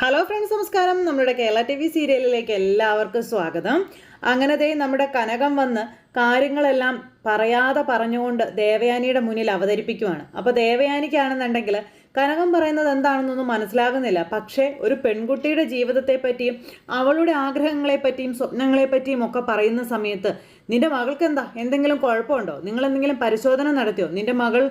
Hello friends നമസ്കാരം. നമ്മുടെ Kerala T V സീരിയലിലേക്ക് എല്ലാവർക്കും സ്വാഗതം. അങ്ങനത്തെ നമ്മുടെ കനകം വന്ന് കാര്യങ്ങളെല്ലാം പറയാതെ പറഞ്ഞുകൊണ്ട് ദേവയാനിയുടെ മുന്നിൽ അവതരിപ്പിക്കുവാണ്. അപ്പോൾ ദേവയാനിക്കാണെന്നുണ്ടെങ്കിൽ കനകം പറയുന്നത് എന്താണെന്നൊന്നും മനസ്സിലാകുന്നില്ല. പക്ഷേ ഒരു പെൺകുട്ടിയുടെ ജീവിതത്തെ പറ്റിയും അവളുടെ ആഗ്രഹങ്ങളെ പറ്റിയും സ്വപ്നങ്ങളെ പറ്റിയും ഒക്കെ പറയുന്ന സമയത്ത് നിന്റെ മകൾക്ക് എന്താ എന്തെങ്കിലും കുഴപ്പമുണ്ടോ? നിങ്ങൾ എന്തെങ്കിലും പരിശോധന നടത്തിയോ? നിന്റെ മകൾ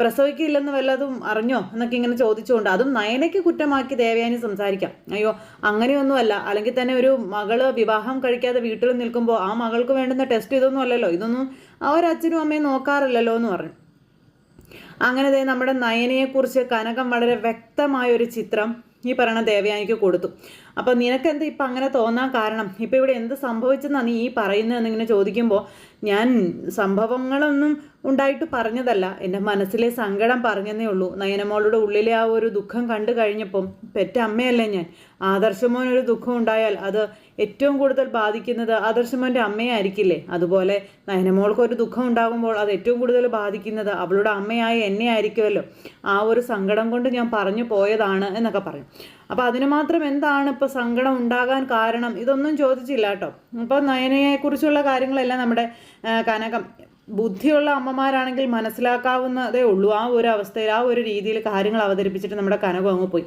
പ്രസവിക്കില്ലെന്ന് വല്ലതും അറിഞ്ഞോ? എന്നൊക്കെ ഇങ്ങനെ ചോദിച്ചുകൊണ്ട് അതും നയനയ്ക്ക് കുറ്റമാക്കി ദേവയാനി സംസാരിക്കാം. അയ്യോ അങ്ങനെയൊന്നുമല്ല. അല്ലെങ്കിൽ തന്നെ ഒരു മകൾ വിവാഹം കഴിക്കാതെ വീട്ടിൽ നിൽക്കുമ്പോൾ ആ മകൾക്ക് വേണ്ടുന്ന ടെസ്റ്റ് ഇതൊന്നും അല്ലല്ലോ. ഇതൊന്നും അവരച്ഛനും അമ്മയും നോക്കാറില്ലല്ലോ എന്ന് പറഞ്ഞു. അങ്ങനെ തന്നെ നമ്മുടെ നയനയെക്കുറിച്ച് കനകം വളരെ വ്യക്തമായ ഒരു ചിത്രം ഈ പറയുന്ന ദേവയാനിക്ക് കൊടുത്തു. അപ്പോൾ നിനക്ക് എന്താ ഇപ്പം അങ്ങനെ തോന്നാൻ കാരണം? ഇപ്പം ഇവിടെ എന്ത് സംഭവിച്ചെന്നാണ് നീ ഈ പറയുന്നതെന്ന് ഇങ്ങനെ ചോദിക്കുമ്പോൾ ഞാൻ സംഭവങ്ങളൊന്നും ഉണ്ടായിട്ട് പറഞ്ഞതല്ല. എന്റെ മനസ്സിലെ സങ്കടം പറഞ്ഞതേ ഉള്ളൂ. നയനമോളുടെ ഉള്ളിലെ ആ ഒരു ദുഃഖം കണ്ടു കഴിഞ്ഞപ്പം പെറ്റ അമ്മയല്ലേ ഞാൻ? ആദർശമോനൊരു ദുഃഖം ഉണ്ടായാൽ അത് ഏറ്റവും കൂടുതൽ ബാധിക്കുന്നത് ആദർശമോന്റെ അമ്മയായിരിക്കില്ലേ? അതുപോലെ നയനമോൾക്ക് ഒരു ദുഃഖം ഉണ്ടാകുമ്പോൾ അത് ഏറ്റവും കൂടുതൽ ബാധിക്കുന്നത് അവളുടെ അമ്മയായ എന്നെ ആയിരിക്കുമല്ലോ. ആ ഒരു സങ്കടം കൊണ്ട് ഞാൻ പറഞ്ഞു പോയതാണ് എന്നൊക്കെ പറയും. അപ്പോൾ അതിന് മാത്രം എന്താണ് ഇപ്പോൾ സങ്കടം ഉണ്ടാകാൻ കാരണം ഇതൊന്നും ചോദിച്ചില്ല കേട്ടോ. അപ്പോൾ നയനയെക്കുറിച്ചുള്ള കാര്യങ്ങളെല്ലാം നമ്മുടെ കനകം ബുദ്ധിയുള്ള അമ്മമാരാണെങ്കിൽ മനസ്സിലാക്കാവുന്നതേ ഉള്ളൂ. ആ ഒരു അവസ്ഥയിൽ ആ ഒരു രീതിയിൽ കാര്യങ്ങൾ അവതരിപ്പിച്ചിട്ട് നമ്മുടെ കനകം അങ്ങ് പോയി.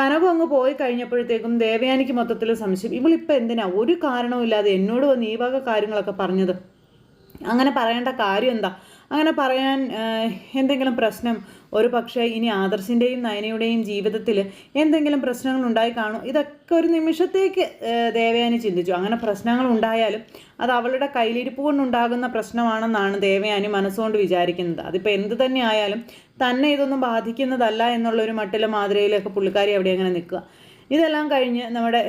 കനകം അങ്ങ് പോയി കഴിഞ്ഞപ്പോഴത്തേക്കും ദേവയാനിക്ക് മൊത്തത്തിൽ സംശയം. ഇവളിപ്പോൾ എന്തിനാ? ഒരു കാരണവുമില്ലാതെ എന്നോട് വന്ന് ഈ വക കാര്യങ്ങളൊക്കെ പറഞ്ഞത്. അങ്ങനെ പറയേണ്ട കാര്യം എന്താ? അങ്ങനെ പറയാൻ എന്തെങ്കിലും പ്രശ്നം ഒരു പക്ഷേ ഇനി ആദർശിന്റെയും നയനയുടെയും ജീവിതത്തിൽ എന്തെങ്കിലും പ്രശ്നങ്ങൾ ഉണ്ടായി കാണും. ഇതൊക്കെ ഒരു നിമിഷത്തേക്ക് ദേവയാനി ചിന്തിച്ചു. അങ്ങനെ പ്രശ്നങ്ങൾ ഉണ്ടായാലും അത് അവളുടെ കയ്യിലിരിപ്പ് കൊണ്ടുണ്ടാകുന്ന പ്രശ്നമാണെന്നാണ് ദേവയാനി മനസ്സുകൊണ്ട് വിചാരിക്കുന്നത്. അതിപ്പോൾ എന്ത് തന്നെ ആയാലും തന്നെ ഇതൊന്നും ബാധിക്കുന്നതല്ല എന്നുള്ളൊരു മട്ടിലെ മാതൃകയിലൊക്കെ പുള്ളിക്കാരി അവിടെ അങ്ങനെ നിൽക്കുക. ഇതെല്ലാം കഴിഞ്ഞ് നമ്മുടെ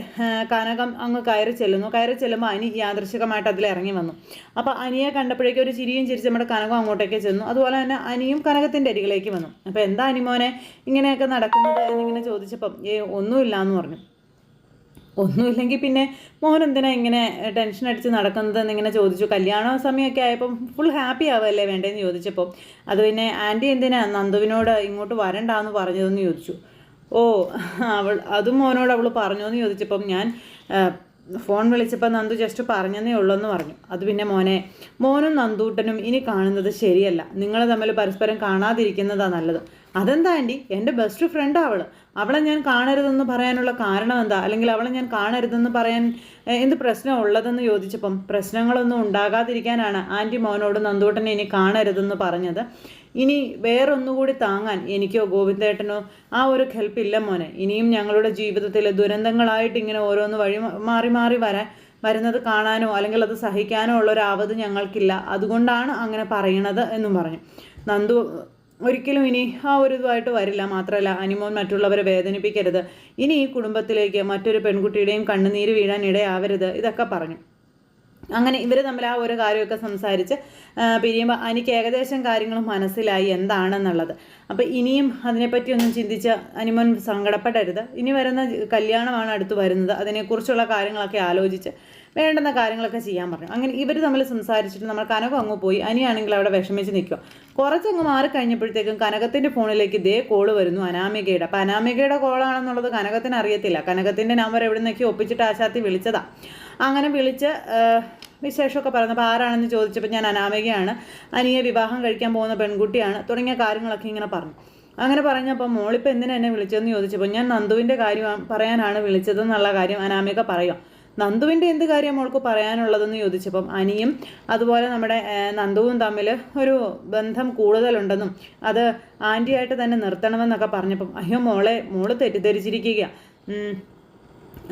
കനകം അങ്ങ് കയറി ചെല്ലുന്നു. കയറി ചെല്ലുമ്പോൾ അനി യാദൃശികമായിട്ട് അതിൽ ഇറങ്ങി വന്നു. അപ്പോൾ അനിയെ കണ്ടപ്പോഴേക്കും ഒരു ചിരിയും ചിരിച്ച് നമ്മുടെ കനകം അങ്ങോട്ടേക്ക് ചെന്നു. അതുപോലെ തന്നെ അനിയും കനകത്തിന്റെ അരികിലേക്ക് വന്നു. അപ്പോൾ എന്താ അനിമോനെ ഇങ്ങനെയൊക്കെ നടക്കുന്നത് എന്നിങ്ങനെ ചോദിച്ചപ്പം ഏ ഒന്നുമില്ല എന്ന് പറഞ്ഞു. ഒന്നുമില്ലെങ്കിൽ പിന്നെ മോൻ എന്തിനാ ഇങ്ങനെ ടെൻഷൻ അടിച്ച് നടക്കുന്നത് എന്നിങ്ങനെ ചോദിച്ചു. കല്യാണ സമയമൊക്കെ ആയപ്പോൾ ഫുൾ ഹാപ്പി ആവുമല്ലേ വേണ്ടതെന്ന് ചോദിച്ചപ്പോൾ അത് പിന്നെ ആന്റി എന്തിനാ നന്ദുവിനോട് ഇങ്ങോട്ട് വരണ്ടാന്ന് പറഞ്ഞതെന്ന് ചോദിച്ചു. ഓ അവൾ അതും മോനോട് അവൾ പറഞ്ഞോന്ന് ചോദിച്ചപ്പം ഞാൻ ഫോൺ വിളിച്ചപ്പോൾ നന്ദു ജസ്റ്റ് പറഞ്ഞതേ ഉള്ളൂ എന്ന് പറഞ്ഞു. അത് പിന്നെ മോനെ മോനും നന്ദൂട്ടനും ഇനി കാണുന്നത് ശരിയല്ല. നിങ്ങൾ തമ്മിൽ പരസ്പരം കാണാതിരിക്കുന്നതാ നല്ലത്. അതെന്താ ആന്റി എന്റെ ബെസ്റ്റ് ഫ്രണ്ട് അവൾ അവളെ. ഞാൻ കാണരുതെന്ന് പറയാനുള്ള കാരണം എന്താ? അല്ലെങ്കിൽ അവളെ ഞാൻ കാണരുതെന്ന് പറയാൻ എന്ത് പ്രശ്നം ഉള്ളതെന്ന് ചോദിച്ചപ്പം പ്രശ്നങ്ങളൊന്നും ഉണ്ടാകാതിരിക്കാനാണ് ആന്റി മോനോട് നന്ദൂട്ടനെ ഇനി കാണരുതെന്ന് പറഞ്ഞത്. ഇനി വേറൊന്നുകൂടി താങ്ങാൻ എനിക്കോ ഗോവിന്ദേട്ടനോ ആ ഒരു ഹെൽപ്പ് ഇല്ല മോനെ. ഇനിയും ഞങ്ങളുടെ ജീവിതത്തിൽ ദുരന്തങ്ങളായിട്ട് ഇങ്ങനെ ഓരോന്ന് വഴി മാറി മാറി വരാൻ വരുന്നത് കാണാനോ അല്ലെങ്കിൽ അത് സഹിക്കാനോ ഉള്ള ഒരു ആവത് ഞങ്ങൾക്കില്ല. അതുകൊണ്ടാണ് അങ്ങനെ പറയണത് എന്നും പറഞ്ഞു. നന്ദു ഒരിക്കലും ഇനി ആ ഒരു ഇതുമായിട്ട് വരില്ല. മാത്രമല്ല അനിമോൻ മറ്റുള്ളവരെ വേദനിപ്പിക്കരുത്. ഇനി ഈ കുടുംബത്തിലേക്ക് മറ്റൊരു പെൺകുട്ടിയുടെയും കണ്ണുനീര് വീഴാൻ ഇടയാവരുത്. ഇതൊക്കെ പറഞ്ഞു. അങ്ങനെ ഇവർ തമ്മിൽ ആ ഓരോ കാര്യമൊക്കെ സംസാരിച്ച് പിരിയുമ്പോൾ എനിക്ക് ഏകദേശം കാര്യങ്ങൾ മനസ്സിലായി എന്താണെന്നുള്ളത്. അപ്പോൾ ഇനിയും അതിനെപ്പറ്റി ഒന്നും ചിന്തിച്ച് അനിമൻ സങ്കടപ്പെടരുത്. ഇനി വരുന്ന കല്യാണമാണ് അടുത്ത് വരുന്നത്. അതിനെക്കുറിച്ചുള്ള കാര്യങ്ങളൊക്കെ ആലോചിച്ച് വേണ്ടുന്ന കാര്യങ്ങളൊക്കെ ചെയ്യാൻ പറഞ്ഞു. അങ്ങനെ ഇവർ തമ്മിൽ സംസാരിച്ചിട്ട് നമ്മൾ കനകം അങ്ങ് പോയി. അനിയാണെങ്കിൽ അവിടെ വിഷമിച്ച് നിൽക്കുക. കുറച്ചങ്ങ് മാറി കഴിഞ്ഞപ്പോഴത്തേക്കും കനകത്തിന്റെ ഫോണിലേക്ക് ഇതേ കോൾ വരുന്നു അനാമികയുടെ. അപ്പം അനാമികയുടെ കോളാണെന്നുള്ളത് കനകത്തിന് അറിയത്തില്ല. കനകത്തിന്റെ നമ്പർ എവിടെ നിന്നൊക്കെ ഒപ്പിച്ചിട്ട് ആശാത്തി വിളിച്ചതാ. അങ്ങനെ വിളിച്ച് വിശേഷമൊക്കെ പറഞ്ഞു പറഞ്ഞപ്പോൾ ആരാണെന്ന് ചോദിച്ചപ്പോൾ ഞാൻ അനാമികയാണ്. അനിയെ വിവാഹം കഴിക്കാൻ പോകുന്ന പെൺകുട്ടിയാണ്. തുടങ്ങിയ കാര്യങ്ങളൊക്കെ ഇങ്ങനെ പറഞ്ഞു. അങ്ങനെ പറഞ്ഞപ്പോൾ മോളിപ്പോൾ എന്തിനാ എന്നെ വിളിച്ചതെന്ന് ചോദിച്ചപ്പോൾ ഞാൻ നന്ദുവിന്റെ കാര്യം പറയാനാണ് വിളിച്ചതെന്നുള്ള കാര്യം അനാമിക പറയാം. നന്ദുവിന്റെ എന്ത് കാര്യം അവൾക്ക് പറയാനുള്ളതെന്ന് ചോദിച്ചപ്പം അനിയും അതുപോലെ നമ്മുടെ നന്ദുവും തമ്മിൽ ഒരു ബന്ധം കൂടുതലുണ്ടെന്നും അത് ആന്റിയായിട്ട് തന്നെ നിർത്തണമെന്നൊക്കെ പറഞ്ഞപ്പം അയ്യോ മോളെ മോൾ തെറ്റിദ്ധരിച്ചിരിക്കുക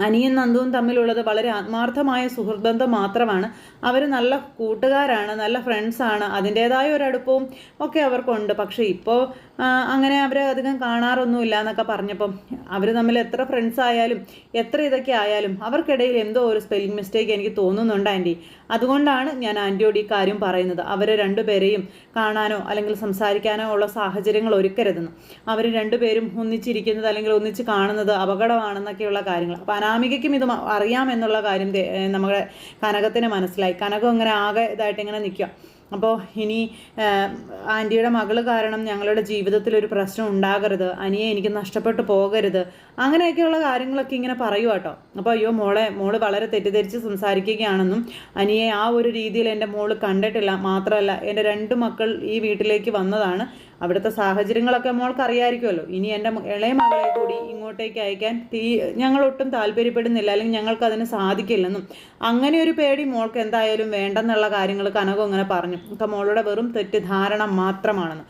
അനിയും നന്ദുവും തമ്മിലുള്ളത് വളരെ ആത്മാർത്ഥമായ സുഹൃത്ത് ബന്ധം മാത്രമാണ്. അവർ നല്ല കൂട്ടുകാരാണ് നല്ല ഫ്രണ്ട്സാണ് അതിന്റേതായ ഒരു അടുപ്പവും ഒക്കെ അവർക്കുണ്ട്. പക്ഷേ ഇപ്പോൾ അങ്ങനെ അവർ അധികം കാണാറൊന്നുമില്ല എന്നൊക്കെ പറഞ്ഞപ്പം അവർ തമ്മിൽ എത്ര ഫ്രണ്ട്സ് ആയാലും എത്ര ഇതൊക്കെ ആയാലും അവർക്കിടയിൽ എന്തോ ഒരു സ്പെല്ലിംഗ് മിസ്റ്റേക്ക് എനിക്ക് തോന്നുന്നുണ്ട് ആന്റി അതുകൊണ്ടാണ് ഞാൻ ആന്റിയോട് ഈ കാര്യം പറയുന്നത്. അവരെ രണ്ടുപേരെയും കാണാനോ അല്ലെങ്കിൽ സംസാരിക്കാനോ ഉള്ള സാഹചര്യങ്ങൾ ഒരുക്കരുതെന്ന്. അവർ രണ്ടുപേരും ഒന്നിച്ചിരിക്കുന്നത് അല്ലെങ്കിൽ ഒന്നിച്ച് കാണുന്നത് അപകടമാണെന്നൊക്കെയുള്ള കാര്യങ്ങൾ. അപ്പോൾ അനാമികയ്ക്കും ഇത് അറിയാമെന്നുള്ള കാര്യം നമ്മുടെ കനകത്തിന് മനസ്സിലായി. കനകം ഇങ്ങനെ ആകെ ഇതായിട്ട് ഇങ്ങനെ നിൽക്കുക. അപ്പോൾ ഇനി ആന്റിയുടെ മകൾ കാരണം ഞങ്ങളുടെ ജീവിതത്തിൽ ഒരു പ്രശ്നം ഉണ്ടാകരുത് അനിയെ എനിക്ക് നഷ്ടപ്പെട്ടു പോകരുത് അങ്ങനെയൊക്കെയുള്ള കാര്യങ്ങളൊക്കെ ഇങ്ങനെ പറയുക കേട്ടോ. അപ്പോൾ അയ്യോ മോളെ മോൾ വളരെ തെറ്റിദ്ധരിച്ച് സംസാരിക്കുകയാണെന്നും അനിയെ ആ ഒരു രീതിയിൽ എന്റെ മോൾ കണ്ടിട്ടില്ല മാത്രമല്ല എന്റെ രണ്ട് മക്കൾ ഈ വീട്ടിലേക്ക് വന്നതാണ്. അവിടുത്തെ സാഹചര്യങ്ങളൊക്കെ മോൾക്ക് അറിയാമായിരിക്കുമല്ലോ ഇനി എന്റെ ഇളയ മകളെ കൂടി ഇങ്ങോട്ടേക്ക് അയക്കാൻ തീ ഞങ്ങൾ ഒട്ടും താല്പര്യപ്പെടുന്നില്ല. അല്ലെങ്കിൽ ഞങ്ങൾക്ക് അതിന് സാധിക്കില്ലെന്നും. അങ്ങനെ ഒരു പേടി മോൾക്ക് എന്തായാലും വേണ്ടെന്നുള്ള കാര്യങ്ങൾ കനകം ഇങ്ങനെ പറഞ്ഞു. ഒക്കെ മോളുടെ വെറും തെറ്റിദ്ധാരണ മാത്രമാണെന്ന്.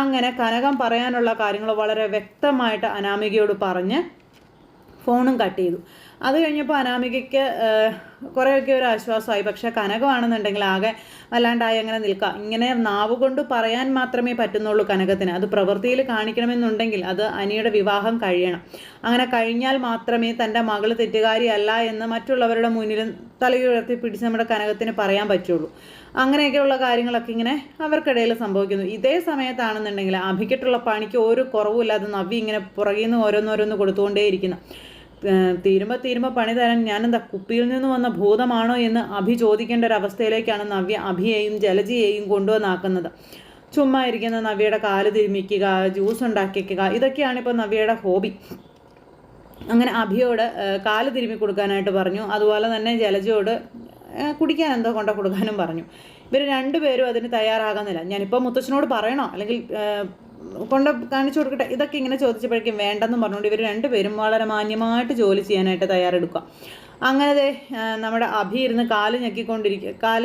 അങ്ങനെ കനകം പറയാനുള്ള കാര്യങ്ങൾ വളരെ വ്യക്തമായിട്ട് അനാമികയോട് പറഞ്ഞ് ഫോണും കട്ട് ചെയ്തു. അത് കഴിഞ്ഞപ്പോൾ അനാമികയ്ക്ക് കുറേയൊക്കെ ഒരു ആശ്വാസമായി. പക്ഷേ കനകമാണെന്നുണ്ടെങ്കിൽ ആകെ വല്ലാണ്ടായി അങ്ങനെ നിൽക്കാം. ഇങ്ങനെ നാവ് കൊണ്ട് പറയാൻ മാത്രമേ പറ്റുന്നുള്ളൂ കനകത്തിന്. അത് പ്രവൃത്തിയിൽ കാണിക്കണമെന്നുണ്ടെങ്കിൽ അത് അനിയുടെ വിവാഹം കഴിയണം. അങ്ങനെ കഴിഞ്ഞാൽ മാത്രമേ തന്റെ മകൾ തെറ്റുകാരിയല്ല എന്ന് മറ്റുള്ളവരുടെ മുന്നിൽ തലയുയർത്തി പിടിച്ച് നമ്മുടെ കനകത്തിന് പറയാൻ പറ്റുള്ളൂ. അങ്ങനെയൊക്കെയുള്ള കാര്യങ്ങളൊക്കെ ഇങ്ങനെ അവർക്കിടയിൽ സംഭവിക്കുന്നു. ഇതേ സമയത്താണെന്നുണ്ടെങ്കിൽ അഭിക്കിട്ടുള്ള പണിക്ക് ഒരു കുറവുമില്ലാതെ നവ്യ ഇങ്ങനെ പുറകിൽ നിന്ന് ഓരോന്നോരോന്ന് കൊടുത്തുകൊണ്ടേയിരിക്കുന്നു. തീരുമ്പോൾ തീരുമ്പോൾ പണി തരാൻ ഞാനെന്താ കുപ്പിയിൽ നിന്ന് വന്ന ഭൂതമാണോ എന്ന് അഭി ചോദിക്കേണ്ട അവസ്ഥയിലേക്കാണ് നവ്യ അഭിയെയും ജലജിയെയും കൊണ്ടുവന്നാക്കുന്നത്. ചുമ്മാ ഇരിക്കുന്ന നവ്യയുടെ കാൽ തിരുമിക്കുക ജ്യൂസ് ഉണ്ടാക്കിക്കുക ഇതൊക്കെയാണ് ഇപ്പോൾ നവ്യയുടെ ഹോബി അങ്ങനെ അഭിയോട് കാൽ തിരുമ്മി കൊടുക്കാനായിട്ട് പറഞ്ഞു. അതുപോലെ തന്നെ ജലജയോട് കുടിക്കാൻ എന്തോ കൊണ്ട കൊടുക്കാനും പറഞ്ഞു. ഇവർ രണ്ടുപേരും അതിന് തയ്യാറാകുന്നില്ല. ഞാനിപ്പോൾ മുത്തച്ഛനോട് പറയണോ? അല്ലെങ്കിൽ കൊണ്ട് കാണിച്ചു കൊടുക്കട്ടെ. ഇതൊക്കെ ഇങ്ങനെ ചോദിച്ചപ്പോഴേക്കും വേണ്ടെന്ന് പറഞ്ഞുകൊണ്ട് ഇവർ രണ്ടുപേരും വളരെ മാന്യമായിട്ട് ജോലി ചെയ്യാനായിട്ട് തയ്യാറെടുക്കുക. അങ്ങനെ നമ്മുടെ അഭി ഇരുന്ന് കാൽ ഞെക്കിക്കൊണ്ടിരിക്കുക കാൽ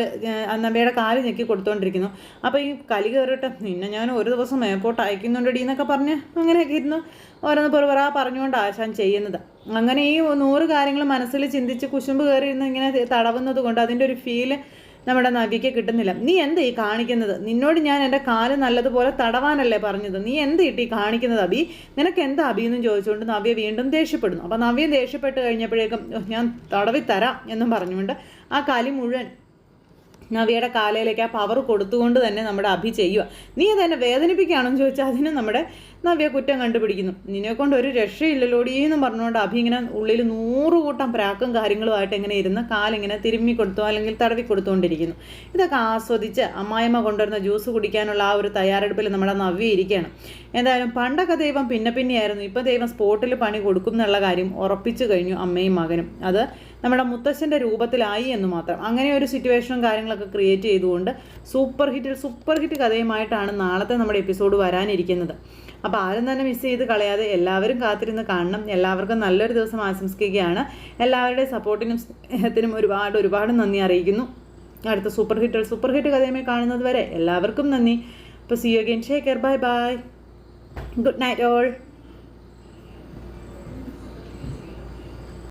അന്നമ്മയുടെ കാൽ ഞെക്കി കൊടുത്തോണ്ടിരിക്കുന്നു. അപ്പോൾ ഈ കലി കയറിട്ട് നിന്നെ ഞാൻ ഒരു ദിവസം മേപ്പോട്ട് അയക്കുന്നുണ്ടടി എന്നൊക്കെ പറഞ്ഞ് അങ്ങനെയൊക്കെ ഇരുന്ന് ഓരോന്ന് പെറുപറ പറഞ്ഞുകൊണ്ട് ആശാൻ ചെയ്യുന്നത്. അങ്ങനെ ഈ നൂറ് കാര്യങ്ങൾ മനസ്സിൽ ചിന്തിച്ച് കുശുമ്പ് കയറി ഇരുന്ന് ഇങ്ങനെ തടവുന്നത് കൊണ്ട് അതിന്റെ ഒരു ഫീൽ നമ്മുടെ നവിക്ക് കിട്ടുന്നില്ല. നീ എന്ത് ഈ കാണിക്കുന്നത്? നിന്നോട് ഞാൻ എന്റെ കാൽ നല്ലതുപോലെ തടവാനല്ലേ പറഞ്ഞത്. നീ എന്ത് ഇട്ടി കാണിക്കുന്നത് അബി? നിനക്ക് എന്താ അബി എന്നും ചോദിച്ചുകൊണ്ട് നവ്യ വീണ്ടും ദേഷ്യപ്പെടുന്നു. അപ്പോൾ നവ്യ ദേഷ്യപ്പെട്ട് കഴിഞ്ഞപ്പോഴേക്കും ഞാൻ തടവി തരാം എന്നും പറഞ്ഞുകൊണ്ട് ആ കാലി മുഴുവൻ നവിയുടെ കാലയിലേക്ക് ആ പവർ കൊടുത്തുകൊണ്ട് തന്നെ നമ്മുടെ അഭി ചെയ്യുക നീ അതെന്നെ വേദനിപ്പിക്കുകയാണെന്ന് ചോദിച്ചാൽ അതിന് നമ്മുടെ നവ്യ കുറ്റം കണ്ടുപിടിക്കുന്നു. നിന്നെക്കൊണ്ട് ഒരു രക്ഷയില്ലല്ലോടി എന്ന് പറഞ്ഞുകൊണ്ട് അഭി ഇങ്ങനെ ഉള്ളിൽ നൂറ് കൂട്ടം പ്രാക്കും കാര്യങ്ങളുമായിട്ട് ഇങ്ങനെ ഇരുന്ന് കാലിങ്ങനെ തിരുമ്മി കൊടുത്തോ അല്ലെങ്കിൽ തടവി കൊടുത്തുകൊണ്ടിരിക്കുന്നു ഇതൊക്കെ ആസ്വദിച്ച് അമ്മായിമ്മ കൊണ്ടുവരുന്ന ജ്യൂസ് കുടിക്കാനുള്ള ആ ഒരു തയ്യാറെടുപ്പിൽ നമ്മുടെ നവ്യ ഇരിക്കുകയാണ്. എന്തായാലും പണ്ടൊക്കെ ദൈവം പിന്നെ പിന്നെയായിരുന്നു. ഇപ്പം ദൈവം സ്പോട്ടിൽ പണി കൊടുക്കും എന്നുള്ള കാര്യം ഉറപ്പിച്ചു കഴിഞ്ഞു അമ്മയും മകനും. അത് നമ്മുടെ മുത്തശ്ശന്റെ രൂപത്തിലായി എന്ന് മാത്രം. അങ്ങനെ ഒരു സിറ്റുവേഷനും കാര്യങ്ങളൊക്കെ ക്രിയേറ്റ് ചെയ്തുകൊണ്ട് സൂപ്പർ ഹിറ്റ് സൂപ്പർ ഹിറ്റ് കഥയുമായിട്ടാണ് നാളത്തെ നമ്മുടെ എപ്പിസോഡ് വരാനിരിക്കുന്നത്. അപ്പോൾ ആരും തന്നെ മിസ് ചെയ്ത് കളയാതെ എല്ലാവരും കാത്തിരുന്ന് കാണണം. എല്ലാവർക്കും നല്ലൊരു ദിവസം ആശംസിക്കുകയാണ്. എല്ലാവരുടെയും സപ്പോർട്ടിനും സ്നേഹത്തിനും ഒരുപാട് ഒരുപാട് നന്ദി അറിയിക്കുന്നു. അടുത്ത സൂപ്പർ ഹിറ്റ് സൂപ്പർ ഹിറ്റ് കഥയുമായി കാണുന്നത് വരെ എല്ലാവർക്കും നന്ദി. അപ്പോൾ see again Shekar bye bye good night all